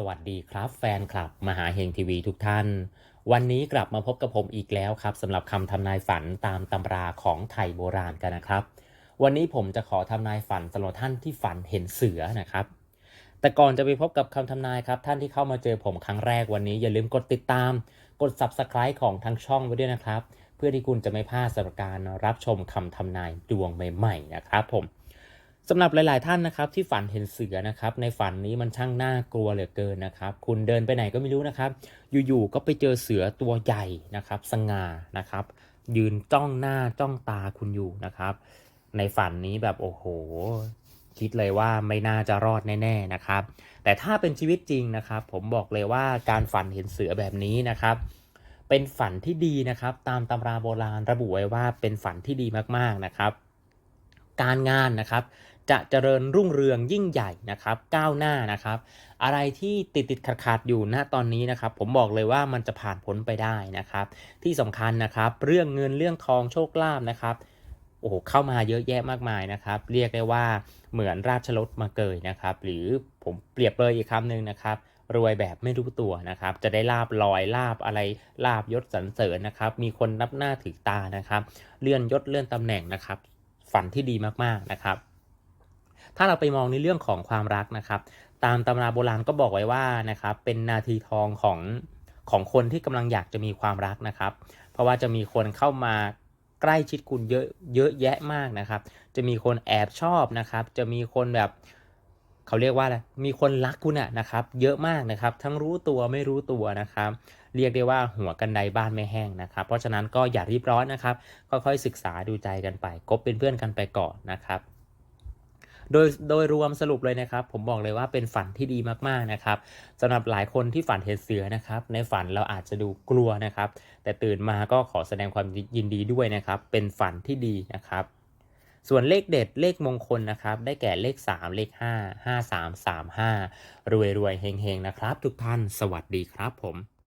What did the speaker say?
สวัสดีครับแฟนคลับมหาเฮงทีวีทุกท่าน วันนี้กลับมาพบกับผมอีกแล้วครับสำหรับคำทำนายฝันตามตำราของไทยโบราณกันนะครับ วันนี้ผมจะขอทำนายฝันสำหรับท่านที่ฝันเห็นเสือนะครับ แต่ก่อนจะไปพบกับคำทำนายครับ ท่านที่เข้ามาเจอผมครั้งแรกวันนี้อย่าลืมกดติดตาม กด subscribe ของทางช่องไว้ด้วยนะครับ เพื่อที่คุณจะไม่พลาดสำหรับการรับชมคำทำนายดวงใหม่ๆนะครับผม สำหรับหลาย ๆ ท่านนะครับที่ฝันเห็นเสือนะครับในฝันนี้มันช่างน่ากลัวเหลือเกินนะครับ คุณเดินไปไหนก็ไม่รู้นะครับ อยู่ ๆ ก็ไปเจอเสือตัวใหญ่นะครับ สง่านะครับ ยืนจ้องหน้าจ้องตาคุณอยู่นะครับ ในฝันนี้แบบโอ้โห คิดเลยว่าไม่น่าจะรอดแน่ ๆ นะครับ แต่ถ้าเป็นชีวิตจริงนะครับ ผมบอกเลยว่าการฝันเห็นเสือแบบนี้นะครับเป็นฝันที่ดีนะครับ ตามตำราโบราณระบุไว้ว่าเป็นฝันที่ดีมากๆนะครับ การงานนะครับ จะเจริญรุ่งเรืองยิ่งใหญ่นะครับก้าวหน้านะครับ อะไรที่ติดติดขัดขัดอยู่ณตอนนี้นะครับ ผมบอกเลยว่ามันจะผ่านพ้นไปได้นะครับ ที่สำคัญนะครับ เรื่องเงินเรื่องทองโชคลาภนะครับโอ้โหเข้ามาเยอะแยะมากมายนะครับ เรียกได้ว่าเหมือนราชรถมาเกยนะครับ หรือผมเปรียบเลยอีกคำหนึ่งนะครับรวยแบบไม่รู้ตัวนะครับ จะได้ลาบลอยลาบอะไรลาบยศสรรเสริญนะครับ มีคนนับหน้าถือตานะครับ เลื่อนยศเลื่อนตำแหน่งนะครับ ฝันที่ดีมากๆนะครับ ถ้าเราไปมองในเรื่องของความรักนะครับ ตามตำราโบราณก็บอกไว้ว่านะครับ เป็นนาทีทองของของคนที่กำลังอยากจะมีความรักนะครับ เพราะว่าจะมีคนเข้ามาใกล้ชิดคุณเยอะเยอะแยะมากนะครับ จะมีคนแอบชอบนะครับ จะมีคนแบบ เขาเรียกว่าอะไรมีคนรักคุณอะนะครับ เยอะมากนะครับ ทั้งรู้ตัวไม่รู้ตัวนะครับ เรียกได้ว่าหัวกันไดบ้านไม่แห้งนะครับ เพราะฉะนั้นก็อย่ารีบร้อนนะครับ ค่อยๆศึกษาดูใจกันไปคบเป็นเพื่อนกันไปก่อนนะครับโดยโดยรวมสรุปเลยนะครับ ผมบอกเลยว่าเป็นฝันที่ดีมากๆนะครับสำหรับหลายคนที่ฝันเห็นเสือนะครับ ในฝันเราอาจจะดูกลัวนะครับ แต่ตื่นมาก็ขอแสดงความยินดีด้วยนะครับ เป็นฝันที่ดีนะครับ ส่วนเลขเด็ดเลขมงคลนะครับ ได้แก่เลข 3 เลข 5 5 3 3 5 รวยรวยเฮงเฮงนะครับ ทุกท่าน สวัสดีครับผม